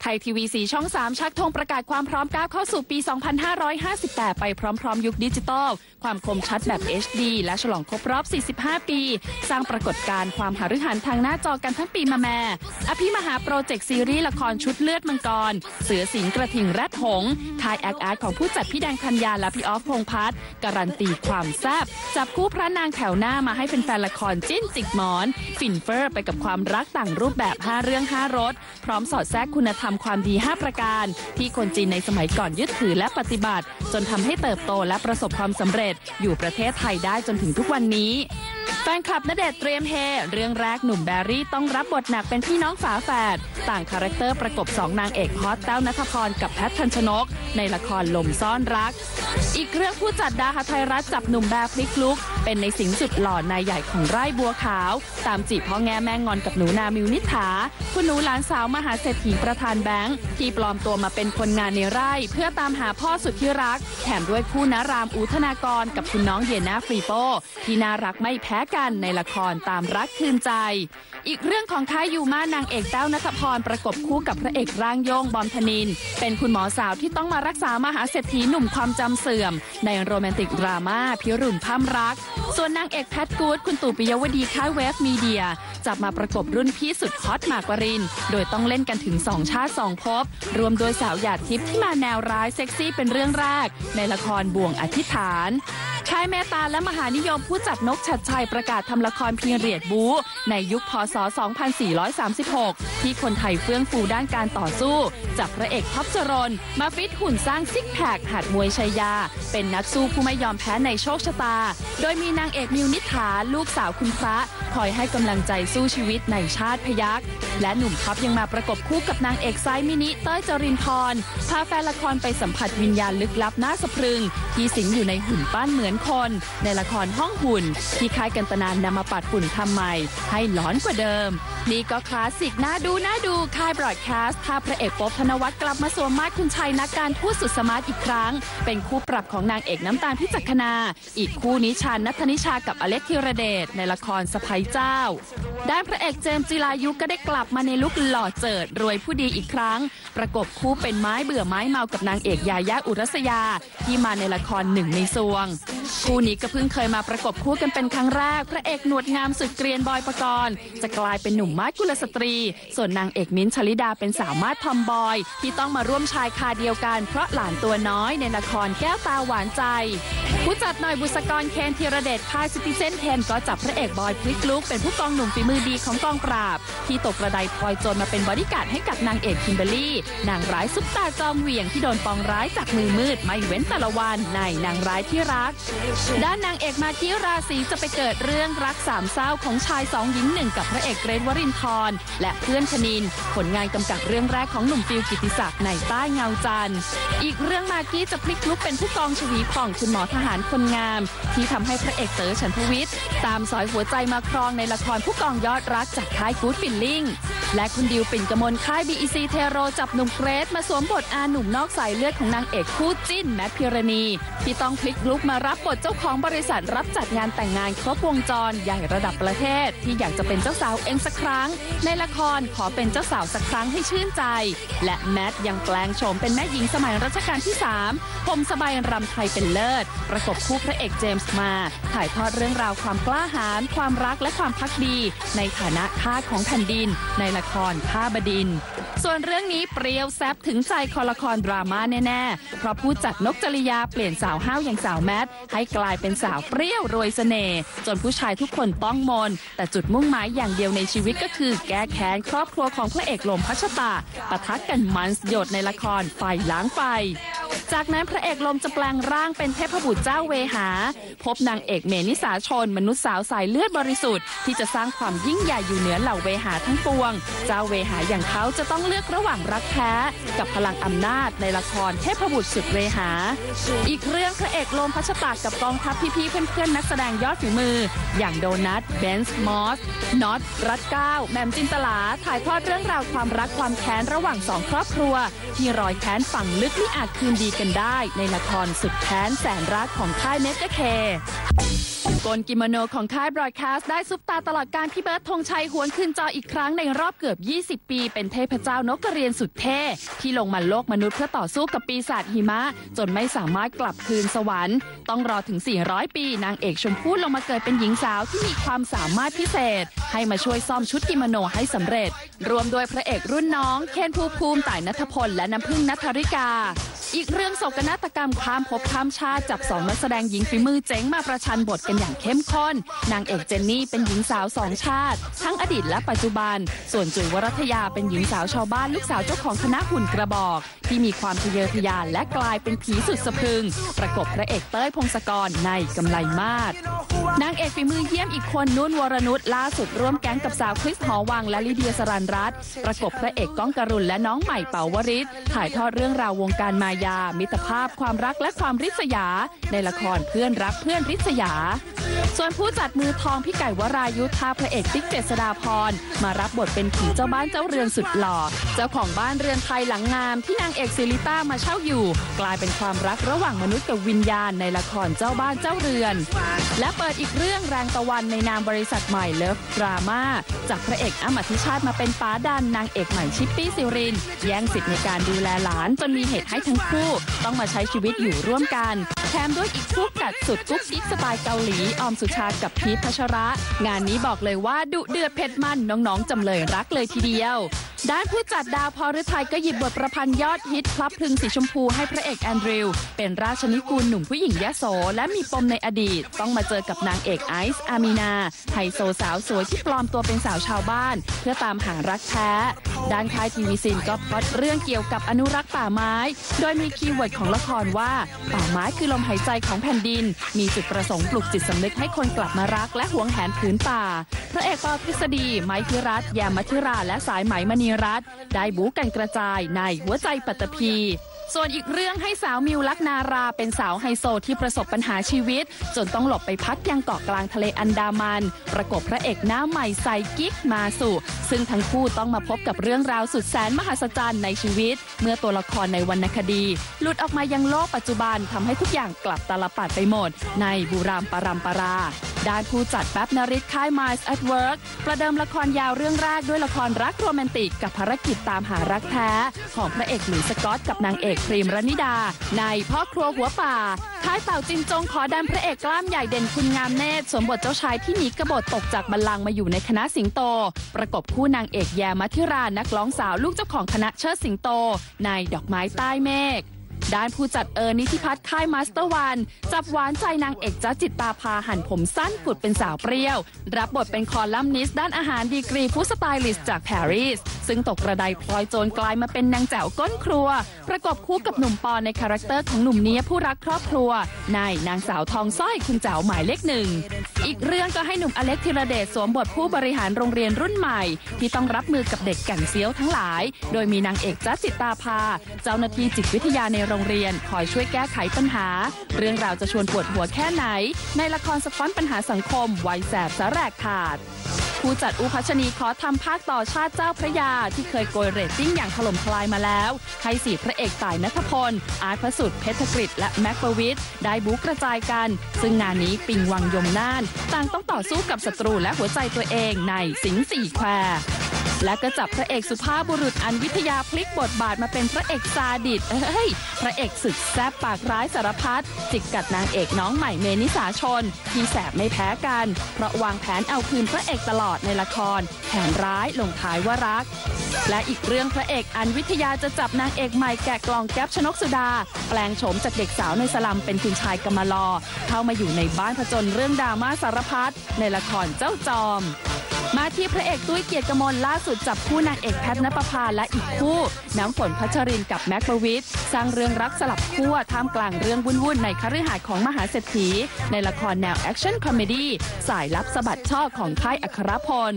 ไทยทีวีสีช่อง 3 ชักธงประกาศความพร้อมก้าวเข้าสู่ปี 2558 ไปพร้อมๆ ยุคดิจิตอล ความคมชัดแบบ HD และฉลองครบรอบ 45 ปี สร้างปรากฏการณ์ความหฤหันทางหน้าจอกันทั้งปีมาแม่ อภิมหาโปรเจกต์ซีรีส์ละครชุดเลือดมังกร เสือสิงกระทิงแรดหงทายแอคอาร์ตของผู้จัดพี่แดงธัญญาและพี่ออฟพงพัฒน์การันตีความแซ่บจับคู่พระนางแถวหน้ามาให้แฟนๆละครจิ้นจิกหมอน ฟินเฟอร์ไปกับความรักต่างรูปแบบ 5 เรื่อง 5 รส พร้อมสอดแทรกคุณธรรมความดี 5 ประการ ที่คนจีนในสมัยก่อนยึดถือและปฏิบัติ จนทำให้เติบโตและประสบความสำเร็จ อยู่ประเทศไทยได้จนถึงทุกวันนี้แฟนคลับณเดชเตรียมเฮ เรื่องแรกหนุ่มแบรี่ต้องรับบทหนักเป็นพี่น้องฝาแฝด ต่างคาแรคเตอร์ประกบสองนางเอกฮอตแต้วนัทพรกับแพททันชนก ในละครลมซ่อนรัก อีกเรื่องผู้จัดดาหาไทยรัฐจับหนุ่มแบร์พลิกลุกเป็นในสิงสุดหล่อนายใหญ่ของไร่บัวขาว ตามจีบพ่อแง่แม่งอนกับหนูนามิวนิษฐาคุณหนูหลานสาวมหาเศรษฐีประธานแบงค์ที่ปลอมตัวมาเป็นคนงานในไร่ เพื่อตามหาพ่อสุดที่รัก แถมด้วยคู่นารามอูธนากรกับคุณน้องเยน่าฟรีโปที่น่ารักไม่แพ้กันในละครตามรักคืนใจ อีกเรื่องของค่ายยูมานางเอกแต้วนัทพรประกบคู่กับพระเอกร่างโยงบอมธนิน เป็นคุณหมอสาวที่ต้องมารักษามหาเศรษฐีหนุ่มความจำเสื่อม ในโรแมนติกดราม่าพิรุณพร่ำรักส่วนนางเอกแพทกูดคุณตู่ปิยวดีค่ายเวฟมีเดีย จับมาประกบรุ่นพี่สุดฮอตหมากปริน โดยต้องเล่นกันถึง 2 ชาติ 2 ภพ รวมโดยสาวหยาดทิพย์ที่มาแนวร้ายเซ็กซี่เป็นเรื่องแรก ในละครบ่วงอธิษฐาน ชายแม่ตาและมหานิยมผู้จัดนกชัดชัยประกาศทำละครพีเรียดบูในยุคพศ 2436 ที่คนไทยเฟื่องฟูด้านการต่อสู้ จากพระเอกท็อปจรนมาฟิตหุ่นสร้างซิกแพคหัดมวยชัยยา เป็นนักสู้ผู้ไม่ยอมแพ้ในโชคชะตา โดยมีนางเอกมิวนิษฐาลูกสาวคุณพระคอยให้กำลังใจสู้ชีวิตในชาติพยักและหนุ่มท็อปยังมาประกบคู่กับนางเอกไซมินิเต้ยจรินพรพาแฟนละครไปสัมผัสวิญญาณลึกลับน่าสะพรึง ที่สิงอยู่ในหุ่นปั้นเหมือนคน ในละครห้องหุ่น ที่ค่ายกันตนานนำมาปัดฝุ่นทำใหม่ ให้หลอนกว่าเดิม นี่ก็คลาสสิกน่าดูน่าดูค่ายบรอดแคสต์พาพระเอกป๊บธนวัฒน์กลับมาสวมมาดคุณชัยนักการทูตสุดสมาร์ทอีกครั้ง เป็นคู่ปรับของนางเอกน้ำตาลพิจักขณาอีกคู่นิชานนัทนิชากับอเล็กธีรเดชในละครสะพ้ยเจ้า ด้านพระเอกเจมส์จิรายุก็ได้กลับมาในลุคหล่อเจิด รวยผู้ดีอีกครั้ง ประกบคู่เป็นไม้เบื่อไม้เมากับนางเอกยายาอุรัสยา ที่มาในละครหนึ่งในซวง คู่นี้ก็เพิ่งเคยมาประกบคู่กันเป็นครั้งแรก พระเอกหนวดงามสุดเกรียนบอยปกรณ์จะกลายเป็นหนุ่มมาดกุลสตรี ส่วนนางเอกมิ้นชลิดาเป็นสาวมาดทอมบอย ที่ต้องมาร่วมชายคาเดียวกัน เพราะหลานตัวน้อยในละครแก้วตาหวานใจผู้จัดหน่อยบุษกรเคนธีรเดชค่ายซิติเซนเทนก็จับพระเอกบอยพลิกลุกเป็นผู้กองหนุ่มฝีมือดีของกองปราบ ที่ตกกระไดพลอยโจรมาเป็นบอดี้การ์ดให้กับนางเอกคิมเบอรี่ นางร้ายซุปตาจอมเหวี่ยงที่โดนปองร้ายจากมือมืดไม่เว้นแต่ละวันในนางร้ายที่รัก ด้านนางเอกมากี้ราศีจะไปเกิดเรื่องรักสามเศร้าของชายสองหญิงหนึ่งกับพระเอกเกรทวรินทร์และเพื่อนคณิน ผลงานกำกับเรื่องแรกของหนุ่มฟิลกิติศักดิ์ในใต้เงาจันทร์อีกเรื่องมากกี้จะพลิกลุกเป็นผู้กองชวีผ่องคุณหมอทหารคนงาม ที่ทำให้พระเอกเต๋อฉันทวิทย์ตามสอยหัวใจมาครองในละครผู้กองยอดรักจากค่ายกู๊ดฟิลลิ่ง และคุณดิวปิ่นกมลค่าย BEC เทโรจับหนุ่มเกรซมาสวมบทอาหนุ่มนอกสายเลือดของนางเอกคู่จิ้นแมทพิรณี ที่ต้องพลิกลุกมารับบทเจ้าของบริษัทรับจัดงานแต่งงานครบวงจรใหญ่ระดับประเทศ ที่อยากจะเป็นเจ้าสาวเองสักครั้ง ในละครขอเป็นเจ้าสาวสักครั้งให้ชื่นใจ และแมทยังแปลงโฉมเป็นแม่หญิงสมัยรัชกาลที่3ผมสบายรำไทยเป็นเลิศ ประกบคู่พระเอกเจมส์มา ถ่ายทอดเรื่องราวความกล้าหาญความรักและความพักดีในฐานะข้าของแผ่นดิน ในละครข้าบดิน ส่วนเรื่องนี้เปรี้ยวแซบถึงใจคอละครดราม่าแน่ ๆ เพราะผู้จัดนกจริยาเปลี่ยนสาวห้าวอย่างสาวแมทให้กลายเป็นสาวเปรี้ยวรวยเสน่ห์จนผู้ชายทุกคนต้องมน แต่จุดมุ่งหมายอย่างเดียวในชีวิตก็คือ แก้แค้นครอบครัวของพระเอกลมพัชตาปะทะกันมันสยดในละครไฟล้างไฟ จากนั้นพระเอกลมจะแปลงร่างเป็นเทพบุตรเจ้าเวหา พบนางเอกเมนิสาชน มนุษย์สาวสายเลือดบริสุทธิ์ที่จะสร้างความยิ่งใหญ่อยู่เหนือเหล่าเวหาทั้งปวง เจ้าเวหาอย่างเขาจะต้องเลือกระหว่างรักแท้ กับพลังอำนาจในละครเทพบุตรสุดเวหา อีกเรื่องพระเอกลมพัชตากับกองทัพพี่ๆเพื่อนๆนักแสดงยอดฝีมือ อย่างโดนัทเบนซ์มอสน็อตรัตก้าแมมจินตลาถ่ายทอดเรื่องราวความรักความแค้นระหว่างสองครอบครัว ที่รอยแค้นฝังลึกไม่อาจคืนดีกันได้ในละครสุดแค้นแสนรักของค่ายเมกะเคกลกิโมโนของค่ายบรอดคาสต์ได้ซุปตาตลอดการพี่เบิร์ดธงชัยหวนขึ้นจออีกครั้งในรอบเกือบ 20 ปี เป็นเทพเจ้านกกระเรียนสุดเท่ ที่ลงมาโลกมนุษย์เพื่อต่อสู้กับปีศาจหิมะ จนไม่สามารถกลับคืนสวรรค์ ต้องรอถึง 400 ปี นางเอกชมพู่ลงมาเกิดเป็นหญิงสาวที่มีความสามารถพิเศษ ให้มาช่วยซ่อมชุดกิโมโนให้สำเร็จ รวมโดยพระเอกรุ่นน้อง เคนภูมิภูมิต่ายนัทพลและน้ำพึ่งนัทธริกา อีกเรื่องโศกนาฏกรรมข้ามภพข้ามชาติจับสองนักแสดงหญิงฝีมือเจ๋งมาประชันบทกันอย่างเข้มข้น นางเอกเจนนี่เป็นหญิงสาวสองชาติ ทั้งอดีตและปัจจุบัน ส่วนจุ๋ยวรัตยาเป็นหญิงสาวชาวบ้านลูกสาวเจ้าของคณะหุ่นกระบอก ที่มีความทะเยอทะยานและกลายเป็นผีสุดสะพรึง ประกบพระเอกเต้ยพงศกรในกำไลมาศนางเอกฝีมือเยี่ยมอีกคนนุ่นวรนุชล่าสุดร่วมแก๊งกับสาวคริสหอวังและลิเดียสรันรัตประกบพระเอกก้องกรุณและน้องใหม่เปาวริศถ่ายทอดเรื่องราววงการมายา มิตรภาพความรักและความริษยา ในละครเพื่อนรักเพื่อนริษยา ส่วนผู้จัดมือทองพี่ไก่วรายุทธาพระเอกติ๊กเจษดาพรมารับบทเป็นผีเจ้าบ้านเจ้าเรือนสุดหล่อ เจ้าของบ้านเรือนไทยหลังงามที่นางเอกซิลิต้ามาเช่าอยู่ กลายเป็นความรักระหว่างมนุษย์กับวิญญาณในละครเจ้าบ้านเจ้าเรือน และเปิดอีกเรื่องแรงตะวันในนามบริษัทใหม่เลิฟดราม่าจากพระเอกอ้ำอธิชาติมาเป็นป้าดันนางเอกใหม่ชิปปี้ซิริน แย่งสิทธิ์ในการดูแลหลานจนมีเหตุให้ทั้งคู่ ต้องมาใช้ชีวิตอยู่ร่วมกันแถมด้วยอีกคู่กัดสุดกุ๊กกิ๊กสไตล์เกาหลีออมสุชาติกับพีทพัชระ งานนี้บอกเลยว่าดุเดือดเผ็ดมันน้องๆจำเลยรักเลยทีเดียวด้านผู้จัดดาวพอฤทัยก็หยิบบทประพันธ์ยอดฮิตพลับพลึงสีชมพูให้พระเอกแอนดริว เป็นราชนิกูลหนุ่มผู้หญิงยโส และมีปมในอดีต ต้องมาเจอกับนางเอกไอซ์อามีนาไฮโซสาวสวยที่ปลอมตัวเป็นสาวชาวบ้าน เพื่อตามหารักแท้ ด้านค่ายทีวีซินก็พอดเรื่องเกี่ยวกับอนุรักษ์ป่าไม้ โดยมีคีย์เวิร์ดของละครว่า ป่าไม้คือลมหายใจของแผ่นดิน มีจุดประสงค์ปลุกจิตสำนึกให้คนกลับมารักและหวงแหนผืนป่า พระเอกปอทฤษฎีไม้พิรัตยามัธิราและสายไหมมณีรัตได้บู๊กันกระจายในหัวใจปัตตภีส่วนอีกเรื่องให้สาวมิวลักนาราเป็นสาวไฮโซที่ประสบปัญหาชีวิต จนต้องหลบไปพักยังเกาะกลางทะเลอันดามัน ประกบพระเอกหน้าใหม่ไซกิ๊กมาสุซึ่งทั้งคู่ต้องมาพบกับเรื่องราวสุดแสนมหัศจรรย์ในชีวิต เมื่อตัวละครในวรรณคดี หลุดออกมายังโลกปัจจุบันทำให้ทุกอย่างกลับตาลปัดไปหมด ในบูรามปารัมปรา ด้านผู้จัดแป๊บนริศค่าย Miles at Work ประเดิมละครยาวเรื่องแรกด้วยละครรักโรแมนติกกับภารกิจตามหารักแท้ ของพระเอกหลุยส์สกอตกับนางเอกพรีมรนิดา ในพ่อครัวหัวป่าท้ายเต่าจินจงขอดันพระเอกกล้ามใหญ่เด่นคุณงามเนตรสวมบทเจ้าชายที่หนีกบฏตกจากบัลลังก์มาอยู่ในคณะสิงโต ประกบคู่นางเอกแยมมัธิรานักร้องสาวลูกเจ้าของคณะเชิดสิงโต ในดอกไม้ใต้เมฆ ด้านผู้จัดเอิร์นิธิพัฒน์ค่ายมาสเตอร์วัน จับหวานใจนางเอกจ้าจิตตาพาหันผมสั้นกุดเป็นสาวเปรี้ยว รับบทเป็นคอลัมนิสต์ด้านอาหารดีกรีผู้สไตลิสต์จากปารีส ซึ่งตกกระไดพลอยโจรกลายมาเป็นนางแจ๋วก้นครัว ประกบคู่กับหนุ่มปอในคาแรคเตอร์ของหนุ่มเนี้ยผู้รักครอบครัว ในนางสาวทองสร้อยคุณแจ๋วหมายเลขหนึ่ง อีกเรื่องก็ให้หนุ่มอเล็กธีรเดชสวมบทผู้บริหารโรงเรียนรุ่นใหม่ ที่ต้องรับมือกับเด็กแก่นเซียวทั้งหลาย โดยมีนางเอกจ้าจิตตาพาเจ้าหน้าที่จิตวิทยาในโรงเรียนคอยช่วยแก้ไขปัญหา เรื่องราวจะชวนปวดหัวแค่ไหน ในละครสะท้อนปัญหาสังคมวัยแสบสาแรกขาด ผู้จัดอุพัชนีขอทำภาคต่อชาติเจ้าพระยา ที่เคยโกยเรตติ้งอย่างถล่มทลายมาแล้ว ให้สี่พระเอกต่ายนัทพล อาร์ตพระสุดเพชรกฤษและแม็กประวิทย์ได้บุกกระจายกัน ซึ่งงานนี้ปิงวังยมน่าน ต่างต้องต่อสู้กับศัตรูและหัวใจตัวเองในสิงห์สี่แคว และก็จับพระเอกสุภาพบุรุษอันวิทยาพลิกบทบาทมาเป็นพระเอกซาดิสเอ้ย พระเอกสุดแซ่บปากร้ายสารพัดจิกกัดนางเอกน้องใหม่เมนิสาชน ที่แสบไม่แพ้กัน เพราะวางแผนเอาคืนพระเอกตลอดในละคร แผนร้ายลงท้ายว่ารัก และอีกเรื่องพระเอกอันวิทยาจะจับนางเอกใหม่แกะกล่องแก๊ปชนกสุดา แปลงโฉมจากเด็กสาวในสลัมเป็นคุณชายกำมะลอ เข้ามาอยู่ในบ้านผจญเรื่องดราม่าสารพัดในละครเจ้าจอม มาที่พระเอกตุ้ยเกียรติกมลล่าสุดจับคู่นางเอกแพทณปภาและอีกคู่ น้ำฝนพัชรินกับแม็กประวิทย์สร้างเรื่องรักสลับขั้วท่ามกลางเรื่องวุ่นๆในคฤหาสน์ของมหาเศรษฐี ในละครแนวแอคชั่นคอมเมดี้สายลับสะบัดช่อของค่ายอัครพล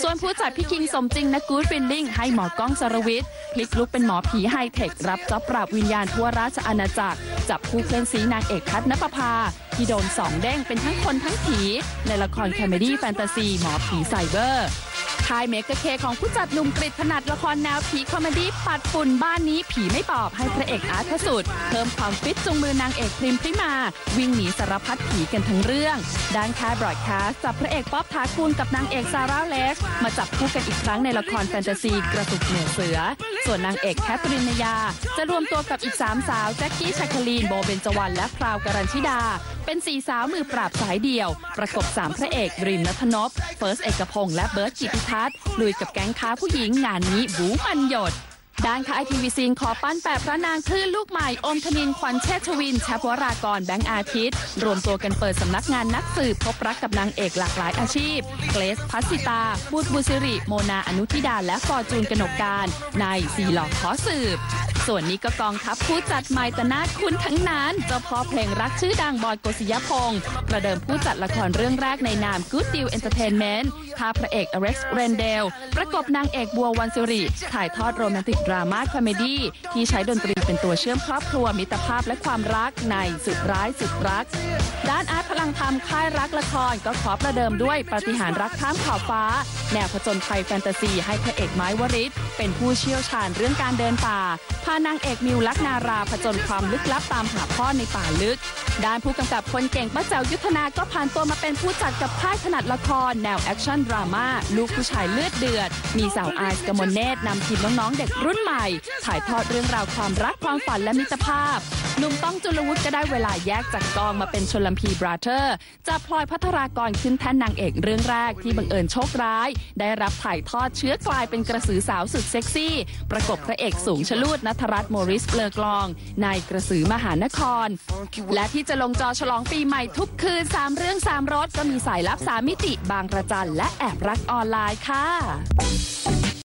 ส่วนผู้จัดพี่คิงสมจริงนะกูดฟินลิงให้หมอก้องสรวิทย์พลิกลุกเป็นหมอผีไฮเทครับจ็อบปราบวิญญาณทั่วราชอาณาจักรจับคู่เพื่อนซีนางเอกแพทณปภา ที่โดนสองเด้งเป็นทั้งคนทั้งผี ในละครแคมเมดี้แฟนตาซีหมอผีไซเบอร์ค่ายเมกะเคของผู้จัดหนุ่มกริดถนัดละครแนวผีคอมเมดี้ปัดฝุ่นบ้านนี้ผีไม่ปอบให้พระเอกอาร์ตพระสุด เพิ่มความฟิตจูงมือนางเอกพริมพริมา วิ่งหนีสารพัดผีกันทั้งเรื่อง ด้านค่ายบรอดแคสจับพระเอกป๊อบทาคูนกับนางเอกซาร่าเลส มาจับคู่กันอีกครั้งในละครแฟนตาซีกระตุกเหนือเสือ ส่วนนางเอกแคทรินยา จะรวมตัวกับอีกสามสาว แจ็คกี้ชาคลีน โบเบนจวัน และพราวการันชิดา เป็นสี่สาวมือปราบสายเดี่ยว ประกบสามพระเอกรินนัทนพเฟิร์สเอกพงษ์และเบิร์ตกิติทัศน์ลุยกับแก๊งค้าผู้หญิงงานนี้บูมันหยด ด้านค่ายทีวีซีนขอปั้นแปดพระนางคลื่นลูกใหม่อมธนินขวัญเชษชวินแชพวรากรแบงค์อาทิตย์ รวมตัวกันเปิดสำนักงานนักสืบพบรักกับนางเอกหลากหลายอาชีพ เกรซพัสสิตาบูดบุสิริ โมนาอนุทิดา และฟอร์จูนกนกการ ในสีหลอกขอสืบ ส่วนนี้ก็กองทัพผู้จัดใหม่แต่น่าคุ้นทั้งนั้น เจ้าพ่อเพลงรักชื่อดังบอยโกศิยพงศ์ประเดิมผู้จัดละครเรื่องแรกในนาม Good Deal Entertainment พาพระเอกอเร็กซ์เรนเดล ประกบนางเอกบัววันสิริถ่ายทอดโรแมนติกดราม่าคอมเมดี้ที่ใช้ดนตรีเป็นตัวเชื่อมครอบครัวมิตรภาพและความรักในสุดร้ายสุดรัก ด้านอาร์ตพลังธรรมค่ายรักละครก็ขอประเดิมด้วยปฏิหารรักข้ามขอบฟ้า แนวผจญภัยแฟนตาซี ให้พระเอกไม้วริศเป็นผู้เชี่ยวชาญเรื่องการเดินป่าพานางเอกมิวลักนาราผจญความลึกลับตามหาพ่อในป่าลึก ด้านผู้กำกับคนเก่งป้าแจ๋วยุทธนาก็ผ่านตัวมาเป็นผู้จัดกับค่ายถนัดละคร แนวแอคชั่นดราม่าลูกผู้ชายเลือดเดือด มีสาวไอซ์กมลเนตรนำทีมน้องๆเด็กรุ่นใหม่ ถ่ายทอดเรื่องราวความรักความฝันและมิตรภาพหนุ่มต้องจุลวุฒิก็ได้เวลาแยกจากกองมาเป็นชนลมพีบราเธอร์จับพลอยพัทรากรขึ้นแท่นนางเอกเรื่องแรกที่บังเอิญโชคร้าย ได้รับถ่ายทอดเชื้อกลายเป็นกระสือสาวสุดเซ็กซี่ ประกบพระเอกสูงชลูดนัทรัตน์โมริสเบลอกลอง ในกระสือมหานคร และที่ที่จะลงจอฉลองปีใหม่ทุกคืน 3 เรื่อง 3รสก็มีสายลับ 3 มิติบางระจันและแอบรักออนไลน์ค่ะ